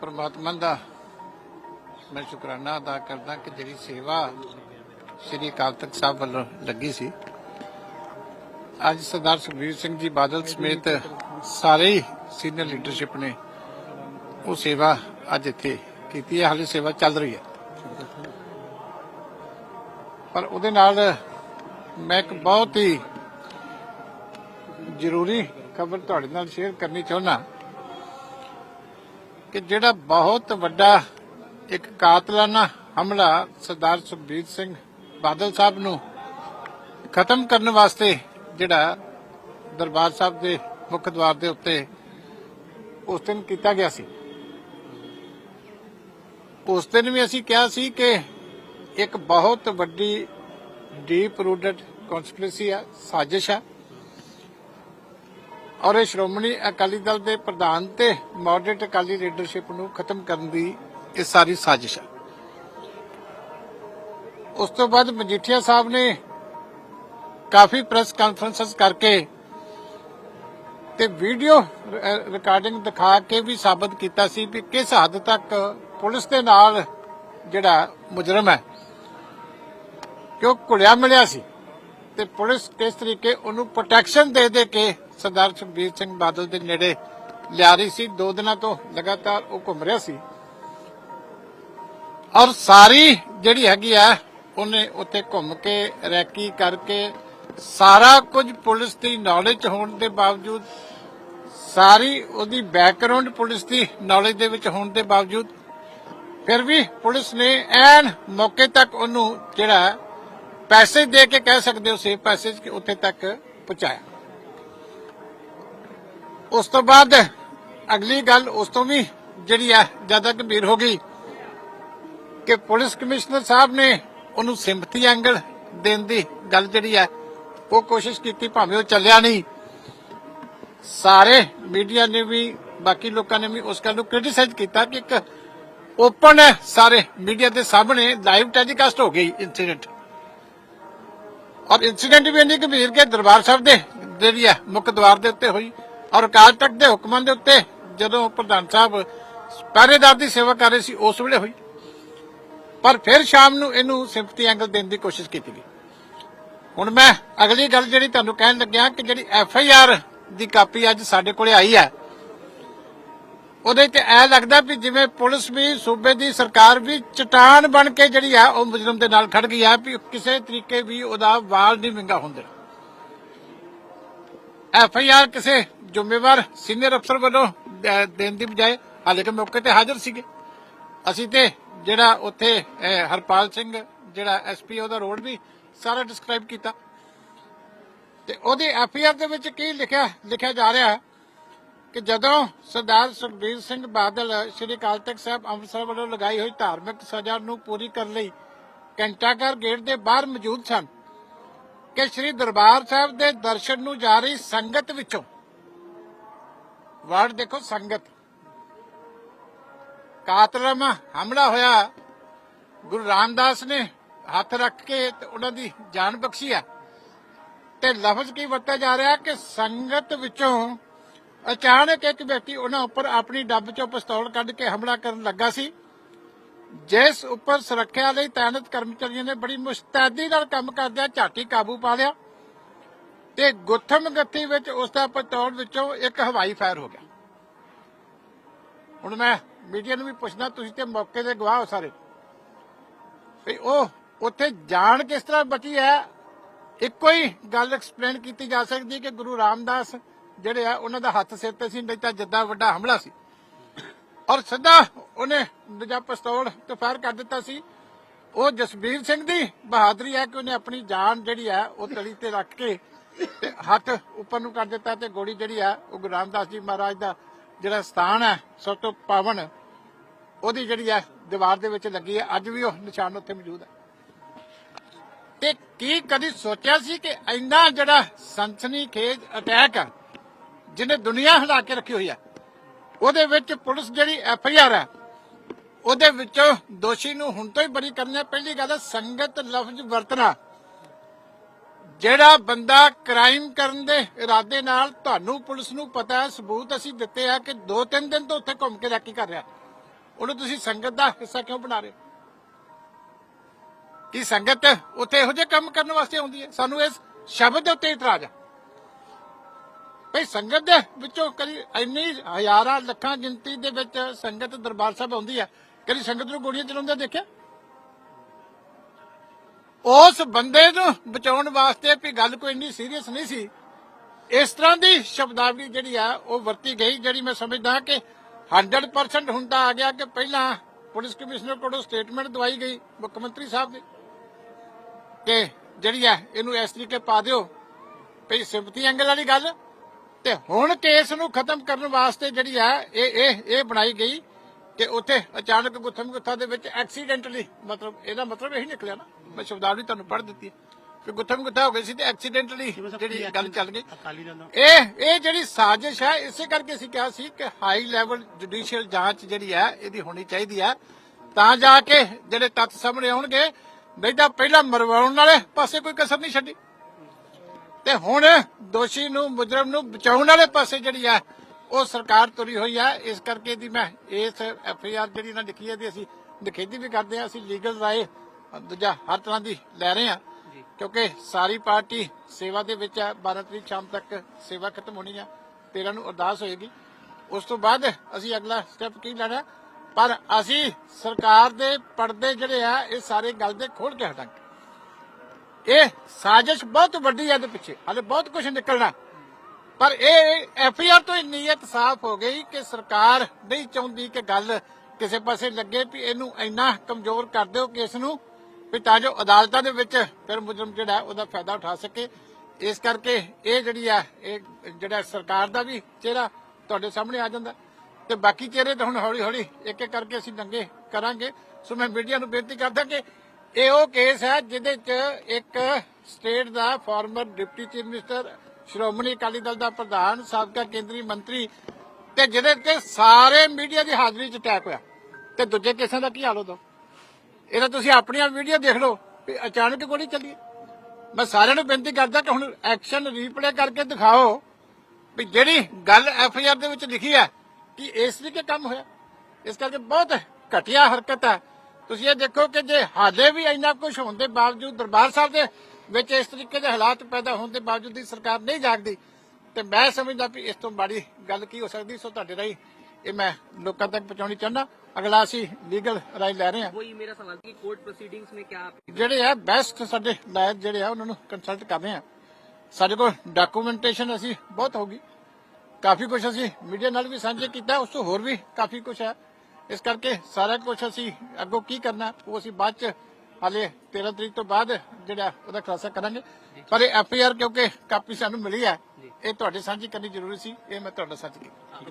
ਪਰਮਾਤਮਾ ਦਾ ਮੈਂ ਸ਼ੁਕਰਾਨਾ ਅਦਾ ਕਰਦਾ ਕਿ ਜਿਹੜੀ ਸੇਵਾ ਸ੍ਰੀ ਅਕਾਲ ਤਖਤ ਸਾਹਿਬ ਵੱਲੋਂ ਲੱਗੀ ਸੀ। ਅੱਜ ਸਰਦਾਰ ਸੁਖਬੀਰ ਸਿੰਘ ਜੀ ਬਾਦਲ ਸਮੇਤ ਸਾਰੇ ਸੀਨੀਅਰ ਲੀਡਰਸ਼ਿਪ ਨੇ ਉਹ ਸੇਵਾ ਅੱਜ ਇੱਥੇ ਕੀਤੀ ਹੈ। ਹਾਲੇ ਸੇਵਾ ਚੱਲ ਰਹੀ ਹੈ। ਪਰ ਉਹਦੇ ਨਾਲ ਮੈਂ ਇੱਕ ਬਹੁਤ ਹੀ ਜ਼ਰੂਰੀ ਖਬਰ ਤੁਹਾਡੇ ਨਾਲ ਸ਼ੇਅਰ ਕਰਨੀ ਚਾਹੁੰਦਾ। ਕਿ ਜਿਹੜਾ ਬਹੁਤ ਵੱਡਾ ਇੱਕ ਕਾਤਲਾਨਾ ਹਮਲਾ ਸਰਦਾਰ ਸੁਖਬੀਰ ਸਿੰਘ ਬਾਦਲ ਸਾਹਿਬ ਨੂੰ ਖਤਮ ਕਰਨ ਵਾਸਤੇ ਜਿਹੜਾ ਦਰਬਾਰ ਸਾਹਿਬ ਦੇ ਮੁੱਖ ਦਵਾਰ ਦੇ ਉੱਤੇ ਉਸ ਦਿਨ ਕੀਤਾ ਗਿਆ ਸੀ। ਉਸ ਦਿਨ ਵੀ ਅਸੀਂ ਕਿਹਾ ਸੀ ਕਿ ਇੱਕ ਬਹੁਤ ਵੱਡੀ ਡੀਪ ਰੂਟਡ ਕਨਸਪੀਰੇਸੀ ਆ, ਸਾਜ਼ਿਸ਼ ਆ। ਔਰ ਇਹ ਸ਼੍ਰੋਮਣੀ ਅਕਾਲੀ ਦਲ ਦੇ ਪ੍ਰਧਾਨ ਤੇ ਮੋਡਰੇਟ ਅਕਾਲੀ ਲੀਡਰਸ਼ਿਪ ਨੂੰ ਖਤਮ ਕਰਨ ਦੀ ਇਹ ਸਾਰੀ ਸਾਜ਼ਿਸ਼ ਹੈ ਉਸ ਤੋਂ ਬਾਅਦ ਮਜੀਠੀਆ ਸਾਹਿਬ ਨੇ ਕਾਫੀ ਪ੍ਰੈਸ ਕਾਨਫਰੰਸਸ ਕਰਕੇ ਤੇ ਵੀਡੀਓ ਰਿਕਾਰਡਿੰਗ ਦਿਖਾ ਕੇ ਵੀ ਸਾਬਤ ਕੀਤਾ ਸੀ ਕਿ ਕਿਸ ਹੱਦ ਤੱਕ ਪੁਲਿਸ ਦੇ ਨਾਲ ਜਿਹੜਾ ਮੁਜਰਮ ਹੈ, ਕਿ ਉਹ ਘੁਲਿਆ ਮਿਲਿਆ ਸੀ ਤੇ ਪੁਲਿਸ ਕਿਸ ਤਰੀਕੇ ਉਹਨੂੰ ਪ੍ਰੋਟੈਕਸ਼ਨ ਦੇ ਦੇ ਕੇ ਸਰਦਾਰ ਸੁਖਬੀਰ ਸਿੰਘ ਬਾਦਲ ਦੇ ਨੇੜੇ ਲਿਆ ਰਹੀ ਸੀ। ਦੋ ਦਿਨਾਂ ਤੋਂ ਲਗਾਤਾਰ ਉਹ ਘੁੰਮ ਰਿਹਾ ਸੀ। ਔਰ ਸਾਰੀ ਜਿਹੜੀ ਹੈਗੀ ਆ, ਉਹਨੇ ਉੱਥੇ ਘੁੰਮ ਕੇ, ਰੈਕੀ ਕਰਕੇ, ਸਾਰਾ ਕੁਝ ਪੁਲਿਸ ਦੀ ਨੌਲੇਜ ਹੋਣ ਦੇ ਬਾਵਜੂਦ, ਸਾਰੀ ਉਹਦੀ ਬੈਕਗ੍ਰਾਉਂਡ ਪੁਲਿਸ ਦੀ ਨੌਲੇਜ ਦੇ ਵਿੱਚ ਹੋਣ ਦੇ ਬਾਵਜੂਦ, ਫਿਰ ਵੀ ਪੁਲਿਸ ਨੇ ਐਨ ਮੌਕੇ ਤੱਕ ਉਹਨੂੰ ਜਿਹੜਾ ਪੈਸੇ ਦੇ ਕੇ ਕਹਿ ਸਕਦੇ ਹੋ ਸੇਫ ਪੈਸੇਜ ਕਿ ਉੱਥੇ ਤੱਕ ਪਹੁੰਚਾਇਆ। ਉਸ ਤੋਂ ਬਾਅਦ ਅਗਲੀ ਗੱਲ ਉਸ ਤੋਂ ਵੀ ਜਿਹੜੀ ਆ ਜ਼ਿਆਦਾ ਗੰਭੀਰ ਹੋ ਗਈ ਕਿ ਪੁਲਿਸ ਕਮਿਸ਼ਨਰ ਸਾਹਿਬ ਨੇ ਉਹਨੂੰ ਸਿੰਪਥੀ ਐਂਗਲ ਦੇਣ ਦੀ ਗੱਲ ਜਿਹੜੀ ਆ ਉਹ ਕੋਸ਼ਿਸ਼ ਕੀਤੀ, ਭਾਵੇਂ ਉਹ ਚੱਲਿਆ ਨਹੀਂ। ਸਾਰੇ ਮੀਡੀਆ ਨੇ ਵੀ, ਬਾਕੀ ਲੋਕਾਂ ਨੇ ਵੀ ਉਸ ਗੱਲ ਨੂੰ ਕ੍ਰਿਟਿਸਾਈਜ਼ ਕੀਤਾ ਕਿ ਇੱਕ ਓਪਨ ਹੈ, ਸਾਰੇ ਮੀਡੀਆ ਦੇ ਸਾਹਮਣੇ ਲਾਈਵ ਟੈਲੀਕਾਸਟ ਹੋ ਗਈ ਇਨਸੀਡੈਂਟ ਔਰ ਇਨਸੀਡੈਂਟ ਵੀ ਇੰਨੀ ਗੰਭੀਰ ਕਿ ਦਰਬਾਰ ਸਾਹਿਬ ਦੇ, ਜਿਹੜੀ ਹੈ ਮੁੱਖ ਦਵਾਰ ਦੇ ਉੱਤੇ ਹੋਈ। ਔਰ ਅਕਾਲ ਤਖਤ ਦੇ ਹੁਕਮਾਂ ਦੇ ਉੱਤੇ ਜਦੋਂ ਪ੍ਰਧਾਨ ਸਾਹਿਬ ਪਹਿਰੇਦਾਰ ਦੀ ਸੇਵਾ ਕਰ ਰਹੇ ਸੀ, ਉਸ ਵੇਲੇ ਹੋਈ। ਪਰ ਫਿਰ ਸ਼ਾਮ ਨੂੰ ਇਹਨੂੰ ਸਿੰਪਥੀ ਐਂਗਲ ਦੇਣ ਦੀ ਕੋਸ਼ਿਸ਼ ਕੀਤੀ ਗਈ। ਹੁਣ ਮੈਂ ਅਗਲੀ ਗੱਲ ਜਿਹੜੀ ਤੁਹਾਨੂੰ ਕਹਿਣ ਲੱਗਿਆ ਕਿ ਜਿਹੜੀ ਐਫ ਆਈ ਆਰ ਦੀ ਕਾਪੀ ਅੱਜ ਸਾਡੇ ਕੋਲੇ ਆਈ ਹੈ, ਉਹਦੇ ਤੇ ਐ ਲੱਗਦਾ ਵੀ ਜਿਵੇਂ ਪੁਲਿਸ ਵੀ, ਸੂਬੇ ਦੀ ਸਰਕਾਰ ਵੀ ਚਟਾਨ ਬਣ ਕੇ ਜਿਹੜੀ ਆ, ਉਹ ਮੁਜਰਮ ਦੇ ਨਾਲ ਖੜ ਗਈ ਆ ਵੀ ਕਿਸੇ ਤਰੀਕੇ ਵੀ ਉਹਦਾ ਵਾਲ ਨਹੀਂ ਵਿੰਗਾ ਹੁੰਦੇ ਐਫ ਆਈ ਆਰ ਕਿਸੇ ਜ਼ਿੰਮੇਵਾਰ ਸੀਨੀਅਰ ਅਫਸਰ ਵੱਲੋਂ ਦੇਣ ਦੀ ਬਜਾਏ ਹਾਲੇ ਕਿ ਮੌਕੇ ਤੇ ਹਾਜ਼ਰ ਸੀਗੇ। ਅਸੀਂ ਤੇ ਜਿਹੜਾ ਉੱਥੇ ਹਰਪਾਲ ਸਿੰਘ, ਜਿਹੜਾ ਐਸਪੀ ਉਹਦਾ ਰੋਲ ਵੀ ਸਾਰਾ ਡਿਸਕ੍ਰਾਈਬ ਕੀਤਾ। ਤੇ ਉਹਦੀ ਐਫ ਆਈ ਆਰ ਦੇ ਵਿੱਚ ਕੀ ਲਿਖਿਆ ਲਿਖਿਆ ਜਾ ਰਿਹਾ ਹੈ ਕਿ ਜਦੋਂ ਸਰਦਾਰ ਸੁਖਬੀਰ ਸਿੰਘ ਬਾਦਲ, ਸ੍ਰੀ ਅਕਾਲ ਤਖਤ ਸਾਹਿਬ ਅੰਮ੍ਰਿਤਸਰ ਵੱਲੋਂ ਲਗਾਈ ਹੋਈ ਧਾਰਮਿਕ ਸਜ਼ਾ ਨੂੰ ਪੂਰੀ ਕਰਨ ਲਈ ਘੰਟਾਘਰ ਗੇਟ ਦੇ ਬਾਹਰ ਮੌਜੂਦ ਸਨ ਕਿ ਸ੍ਰੀ ਦਰਬਾਰ ਸਾਹਿਬ ਦੇ ਦਰਸ਼ਨ ਨੂੰ ਜਾ ਰਹੀ ਸੰਗਤ ਵਿੱਚੋਂ। ਵਰਡ ਦੇਖੋ ਸੰਗਤ। ਕਾਤਲਮ ਹਮਲਾ ਹੋਇਆ। ਗੁਰੂ ਰਾਮਦਾਸ ਨੇ ਹੱਥ ਰੱਖ ਕੇ ਤੇ ਉਹਨਾਂ ਦੀ ਜਾਨ ਬਖਸ਼ੀ ਆ। ਤੇ ਲਫ਼ਜ਼ ਕੀ ਵਰਤਿਆ ਜਾ ਰਿਹਾ ਕਿ ਸੰਗਤ ਵਿੱਚੋਂ ਅਚਾਨਕ ਇੱਕ ਵਿਅਕਤੀ ਉਹਨਾਂ ਉੱਪਰ ਆਪਣੀ ਡੱਬ ਚੋਂ ਪਿਸਤੌਲ ਕੱਢ ਕੇ ਹਮਲਾ ਕਰਨ ਲੱਗਾ ਸੀ। ਜਿਸ ਉੱਪਰ ਸੁਰੱਖਿਆ ਲਈ ਤਾਇਨਾਤ ਕਰਮਚਾਰੀਆਂ ਨੇ ਬੜੀ ਮੁਸਤੈਦੀ ਨਾਲ ਕੰਮ ਕਰਦਿਆਂ ਝਾਟੀ ਕਾਬੂ ਪਾ ਲਿਆ ਤੇ ਗੁੱਥਮ ਗੱਥੀ ਵਿੱਚ ਉਸ ਦਾ ਪਿਸਤੌਲ ਵਿੱਚੋਂ ਇੱਕ ਹਵਾਈ ਫਾਇਰ ਹੋ ਗਿਆ। ਹੁਣ ਮੈਂ ਮੀਡੀਆ ਨੂੰ ਵੀ ਪੁੱਛਣਾ ਤੁਸੀਂ ਤੇ ਮੌਕੇ ਦੇ ਗਵਾਹ ਹੋ ਸਾਰੇ। ਵੀ ਉਹ ਉੱਥੇ ਜਾਣ ਕਿਸ ਤਰ੍ਹਾਂ ਬਚੀ ਹੈ? ਇੱਕੋ ਹੀ ਗੱਲ ਐਕਸਪਲੇਨ ਕੀਤੀ ਜਾ ਸਕਦੀ ਕਿ ਗੁਰੂ ਰਾਮਦਾਸ ਜਿਹੜੇ ਆ, ਉਹਨਾਂ ਦਾ ਹੱਥ ਸਿਰ ਤੇ ਸੀ, ਨਹੀਂ ਤਾਂ ਜਿੱਦਾਂ ਵੱਡਾ ਹਮਲਾ ਸੀ। ਔਰ ਸਿੱਧਾ ਉਹਨੇ ਦੂਜਾ ਪਿਸਤੌਲ ਤੇ ਫਾਇਰ ਕਰ ਦਿੱਤਾ ਸੀ। ਉਹ ਜਸਬੀਰ ਸਿੰਘ ਦੀ ਬਹਾਦਰੀ ਹੈ ਕਿ ਉਹਨੇ ਆਪਣੀ ਜਾਨ ਜਿਹੜੀ ਹੈ ਉਹ ਤਲੀ ਤੇ ਰੱਖ ਕੇ ਤੇ ਹੱਥ ਉੱਪਰ ਨੂੰ ਕਰ ਦਿੱਤਾ ਤੇ ਗੋਲੀ ਜਿਹੜੀ ਹੈ ਉਹ ਗੁਰੂ ਰਾਮਦਾਸ ਜੀ ਮਹਾਰਾਜ ਦਾ ਜਿਹੜਾ ਸਥਾਨ ਹੈ, ਸਭ ਤੋਂ ਪਾਵਨ, ਉਹਦੀ ਜਿਹੜੀ ਹੈ ਦੀਵਾਰ ਦੇ ਵਿੱਚ ਲੱਗੀ ਹੈ। ਅੱਜ ਵੀ ਉਹ ਨਿਸ਼ਾਨ ਉੱਥੇ ਮੌਜੂਦ ਹੈ। ਤੇ ਕੀ ਕਦੀ ਸੋਚਿਆ ਸੀ ਕਿ ਇੰਨਾ ਜਿਹੜਾ ਸੰਸਨੀ ਖੇਜ ਅਟੈਕ ਆ ਜਿਹਨੇ ਦੁਨੀਆ ਹਿਲਾ ਕੇ ਰੱਖੀ ਹੋਈ ਹੈ, ਉਹਦੇ ਵਿੱਚ ਪੁਲਿਸ ਜਿਹੜੀ ਐਫ ਆਈ ਆਰ ਹੈ ਉਹਦੇ ਵਿੱਚ ਦੋਸ਼ੀ ਨੂੰ ਹੁਣ ਤੋਂ ਹੀ ਬਰੀ ਕਰਨੀ ਪਹਿਲੀ ਗੱਲ ਹੈ ਸੰਗਤ ਲਫ਼ਜ਼ ਵਰਤਣਾ। ਜਿਹੜਾ ਬੰਦਾ ਕ੍ਰਾਈਮ ਕਰਨ ਦੇ ਇਰਾਦੇ ਨਾਲ ਤੁਹਾਨੂੰ ਪੁਲਿਸ ਨੂੰ ਪਤਾ ਹੈ, ਸਬੂਤ ਅਸੀਂ ਦਿੱਤੇ ਆ ਕਿ ਦੋ ਤਿੰਨ ਦਿਨ ਤੋਂ ਉੱਥੇ ਘੁੰਮ ਕੇ ਰੈਕੀ ਕਰ ਰਿਹਾ। ਉਹਨੂੰ ਤੁਸੀਂ ਸੰਗਤ ਦਾ ਹਿੱਸਾ ਕਿਉਂ ਬਣਾ ਰਹੇ ਕੀ ਸੰਗਤ ਉੱਥੇ ਇਹੋ ਜਿਹੇ ਕੰਮ ਕਰਨ ਵਾਸਤੇ ਆਉਂਦੀ ਹੈ? ਸਾਨੂੰ ਇਸ ਸ਼ਬਦ ਦੇ ਉੱਤੇ ਇਤਰਾਜ਼ ਹੈ ਭਈ ਸੰਗਤ ਦੇ ਵਿੱਚੋਂ ਕਦੀ ਇੰਨੀ ਹਜ਼ਾਰਾਂ ਲੱਖਾਂ ਗਿਣਤੀ ਦੇ ਵਿੱਚ ਸੰਗਤ ਦਰਬਾਰ ਸਾਹਿਬ ਆਉਂਦੀ ਹੈ। ਕਦੀ ਸੰਗਤ ਨੂੰ ਗੋਲੀਆਂ ਚਲਾਉਂਦੇ ਦੇਖਿਆ? ਉਸ ਬੰਦੇ ਨੂੰ ਬਚਾਉਣ ਵਾਸਤੇ ਵੀ ਗੱਲ ਕੋਈ ਇੰਨੀ ਸੀਰੀਅਸ ਨਹੀਂ ਸੀ। ਇਸ ਤਰ੍ਹਾਂ ਦੀ ਸ਼ਬਦਾਵਲੀ ਜਿਹੜੀ ਆ, ਉਹ ਵਰਤੀ ਗਈ, ਜਿਹੜੀ ਮੈਂ ਸਮਝਦਾ ਕਿ 100% ਹੁੰਦਾ ਆ ਗਿਆ ਕਿ ਪਹਿਲਾਂ ਪੁਲਿਸ ਕਮਿਸ਼ਨਰ ਕੋਲੋਂ ਸਟੇਟਮੈਂਟ ਦਵਾਈ ਗਈ, ਮੁੱਖ ਮੰਤਰੀ ਸਾਹਿਬ ਦੀ, ਕਿ ਜਿਹੜੀ ਆ, ਇਹਨੂੰ ਇਸ ਤਰੀਕੇ ਪਾ ਦਿਓ। ਭਈ ਸਿੰਪਥੀ ਐਂਗਲ ਵਾਲੀ ਗੱਲ। ਤੇ ਹੁਣ ਕੇਸ ਨੂੰ ਖਤਮ ਕਰਨ ਵਾਸਤੇ ਜਿਹੜੀ ਆ, ਇਹ ਇਹ ਇਹ ਬਣਾਈ ਗਈ ਕਿ ਉੱਥੇ ਅਚਾਨਕ ਗੁੱਥਮ ਗੁੱਥਾ ਦੇ ਵਿੱਚ ਐਕਸੀਡੈਂਟਲੀ ਮਤਲਬ ਇਹਦਾ ਮਤਲਬ ਇਹੀ ਨਿਕਲਿਆ ਨਾ। ਮੈਂ ਸ਼ਬਦਾਵਲੀ ਤੁਹਾਨੂੰ ਪੜ੍ਹ ਦਿੱਤੀ ਹੈ। ਕਿ ਗੁੱਥਮ ਗੁੱਥਾ ਹੋ ਗਈ ਸੀ ਤੇ ਐਕਸੀਡੈਂਟਲੀ ਜਿਹੜੀ ਗੱਲ ਚੱਲ ਗਈ। ਇਹ ਇਹ ਜਿਹੜੀ ਸਾਜ਼ਿਸ਼ ਹੈ ਇਸੇ ਕਰਕੇ ਅਸੀਂ ਕਿਹਾ ਸੀ ਕਿ ਹਾਈ ਲੈਵਲ ਜੁਡੀਸ਼ੀਅਲ ਜਾਂਚ ਜਿਹੜੀ ਹੈ ਇਹਦੀ ਹੋਣੀ ਚਾਹੀਦੀ ਹੈ। ਤਾਂ ਜਾ ਕੇ ਜਿਹੜੇ ਤੱਥ ਸਾਹਮਣੇ ਆਉਣਗੇ ਨਹੀਂ ਤਾਂ ਪਹਿਲਾਂ ਮਰਵਾਉਣ ਵਾਲੇ ਪਾਸੇ ਕੋਈ ਕਸਰ ਨਹੀਂ ਛੱਡੀ। ਤੇ ਹੁਣ ਦੋਸ਼ੀ ਨੂੰ ਮੁਜਰਮ ਨੂੰ ਬਚਾਉਣ ਵਾਲੇ ਪਾਸੇ ਜਿਹੜੀ ਹੈ ਉਹ ਸਰਕਾਰ ਤੁਰੀ ਹੋਈ ਹੈ ਇਸ ਕਰਕੇ ਦੀ ਮੈਂ ਇਸ ਐਫ ਆਈ ਆਰ ਜਿਹੜੀ ਨਾ ਲਿਖੀ ਹੈ ਦੀ ਅਸੀਂ ਨਿਖੇਧੀ ਵੀ ਕਰਦੇ ਹਾਂ ਅਸੀਂ ਲੀਗਲ ਰਾਏ ਦੂਜਾ ਹਰ ਤਰ੍ਹਾਂ ਦੀ ਲੈ ਰਹੇ ਹਾਂ ਕਿਉਂਕਿ ਸਾਰੀ ਪਾਰਟੀ ਸੇਵਾ ਦੇ ਵਿੱਚ ਹੈ 12 ਤਰੀਕ ਸ਼ਾਮ ਤੱਕ ਸੇਵਾ ਖਤਮ ਹੋਣੀ ਹੈ 13 ਨੂੰ ਅਰਦਾਸ ਹੋਏਗੀ। ਉਸ ਤੋਂ ਬਾਅਦ ਅਸੀਂ ਅਗਲਾ ਸਟੈਪ ਕੀ ਲੈਣਾ? ਪਰ ਅਸੀਂ ਸਰਕਾਰ ਦੇ ਪਰਦੇ ਜਿਹੜੇ ਆ ਇਹ ਸਾਰੇ ਗੱਲ ਦੇ ਖੋਲ ਕੇ ਹਟਾਂਗੇ। ਇਹ ਸਾਜ਼ਿਸ਼ ਬਹੁਤ ਵੱਡੀ ਹੈ ਇਹਦੇ ਪਿੱਛੇ ਹਾਲੇ ਬਹੁਤ ਕੁਝ ਨਿਕਲਣਾ। ਪਰ ਇਹ ਐਫ ਆਈ ਆਰ ਤੋਂ ਹੀ ਨੀਅਤ ਸਾਫ਼ ਹੋ ਗਈ ਕਿ ਸਰਕਾਰ ਨਹੀਂ ਚਾਹੁੰਦੀ ਕਿ ਗੱਲ ਕਿਸੇ ਪਾਸੇ ਲੱਗੇ ਵੀ ਇਹਨੂੰ ਇੰਨਾ ਕਮਜ਼ੋਰ ਕਰ ਦਿਓ ਕਿ ਨੂੰ ਵੀ ਤਾਂ ਜੋ ਅਦਾਲਤਾਂ ਦੇ ਵਿੱਚ ਫਿਰ ਮੁਜਰਮ ਜਿਹੜਾ ਉਹਦਾ ਫਾਇਦਾ ਉਠਾ ਸਕੇ। ਇਸ ਕਰਕੇ ਇਹ ਜਿਹੜੀ ਆ, ਇਹ ਜਿਹੜਾ ਸਰਕਾਰ ਦਾ ਵੀ ਚਿਹਰਾ ਤੁਹਾਡੇ ਸਾਹਮਣੇ ਆ ਜਾਂਦਾ। ਤੇ ਬਾਕੀ ਚਿਹਰੇ ਤਾਂ ਹੁਣ ਹੌਲੀ ਹੌਲੀ ਇੱਕ ਇੱਕ ਕਰਕੇ ਅਸੀਂ ਨੰਗੇ ਕਰਾਂਗੇ। ਸੋ ਮੈਂ ਮੀਡੀਆ ਨੂੰ ਬੇਨਤੀ ਕਰਦਾ ਕਿ ਇਹ ਉਹ ਕੇਸ ਹੈ ਜਿਹਦੇ 'ਚ ਇੱਕ ਸਟੇਟ ਦਾ former deputy chief minister Shiromani Akali Dal ਦਾ ਪ੍ਰਧਾਨ, ਸਾਬਕਾ ਕੇਂਦਰੀ ਮੰਤਰੀ ਤੇ ਜਿਹਦੇ ਤੇ ਸਾਰੇ ਮੀਡੀਆ ਦੀ ਹਾਜ਼ਰੀ 'ਚ ਅਟੈਕ ਹੋਇਆ। ਤੇ ਦੂਜੇ ਕੇਸਾਂ ਦਾ ਕੀ ਹਾਲ ਹੋਦਾ ਇਹਦਾ ਤੁਸੀਂ ਆਪਣੀਆਂ ਵੀਡੀਓ ਦੇਖ ਲਓ ਅਚਾਨਕ ਗੋਲੀ ਚੱਲੀ। ਮੈਂ ਸਾਰਿਆਂ ਨੂੰ ਬੇਨਤੀ ਕਰਦਾ ਕਿ ਹੁਣ ਐਕਸ਼ਨ ਰੀਪਲੇ ਕਰਕੇ ਦਿਖਾਓ ਵੀ ਜਿਹੜੀ ਗੱਲ ਐਫ ਆਈ ਆਰ ਦੇ ਵਿੱਚ ਲਿਖੀ ਹੈ ਕਿ ਇਸ ਤਰੀਕੇ ਕੰਮ ਹੋਇਆ। ਇਸ ਕਰਕੇ ਬਹੁਤ ਘਟੀਆ ਹਰਕਤ ਹੈ। ਤੁਸੀਂ ਇਹ ਦੇਖੋ ਕਿ ਜੇ ਹਾਲੇ ਵੀ ਇੰਨਾ ਕੁਝ ਹੋਣ ਦੇ ਬਾਵਜੂਦ ਦਰਬਾਰ ਸਾਹਿਬ ਦੇ ਵਿੱਚ ਇਸ ਤਰੀਕੇ ਦੇ ਹਾਲਾਤ ਪੈਦਾ ਹੋਣ ਦੇ ਬਾਵਜੂਦ ਵੀ ਸਰਕਾਰ ਨਹੀਂ ਜਾਗਦੀ ਤੇ ਮੈਂ ਸਮਝਦਾ ਵੀ ਇਸ ਤੋਂ ਬੜੀ ਗੱਲ ਕੀ ਹੋ ਸਕਦੀ ਸੋ ਤੁਹਾਡੇ ਰਾਹੀਂ ਇਹ ਮੈਂ ਲੋਕਾਂ ਤੱਕ ਪਹੁੰਚਾਉਣੀ ਚਾਹੁੰਦਾ। ਅਗਲਾ ਅਸੀਂ ਲੀਗਲ ਰਾਈ ਲੈ ਰਹੇ ਹਾਂ। ਵਹੀ ਮੇਰਾ ਸਵਾਲ ਕਿ ਕੋਰਟ ਪ੍ਰੋਸੀਡਿੰਗਸ ਨੇ ਕਿਆ ਜਿਹੜੇ ਆ ਬੈਸਟ ਸਾਡੇ ਲਾਇਕ ਜਿਹੜੇ ਆ ਉਹਨਾਂ ਨੂੰ ਕੰਸਲਟ ਕਰ ਆ ਸਾਡੇ ਕੋਲ ਡਾਕੂਮੈਂਟੇਸ਼ਨ ਅਸੀਂ ਬਹੁਤ ਹੋਗੀ ਕਾਫੀ ਕੁਝ ਅਸੀਂ ਮੀਡੀਆ ਨਾਲ ਵੀ ਸਾਂਝੇ ਕੀਤਾ ਉਸ ਤੋਂ ਹੋਰ ਵੀ ਕਾਫੀ ਕੁਝ ਹੈ। ਇਸ ਕਰਕੇ ਸਾਰਾ ਕੁਝ ਅਸੀਂ ਅੱਗੋਂ ਕੀ ਕਰਨਾ ਉਹ ਅਸੀਂ ਬਾਅਦ ਚ ਹਾਲੇ 13 ਤਰੀਕ ਤੋਂ ਬਾਅਦ ਜਿਹੜਾ ਉਹਦਾ ਖੁਲਾਸਾ ਕਰਾਂਗੇ। ਪਰ ਇਹ ਐਫ ਆਈ ਆਰ ਕਿਉਂਕਿ ਕਾਪੀ ਸਾਨੂੰ ਮਿਲੀ ਹੈ ਇਹ ਤੁਹਾਡੇ ਸਾਂਝੀ ਕਰਨੀ ਜ਼ਰੂਰੀ ਸੀ ਇਹ ਮੈਂ ਤੁਹਾਡਾ ਸਾਂਝੀ ਕੀਤੀ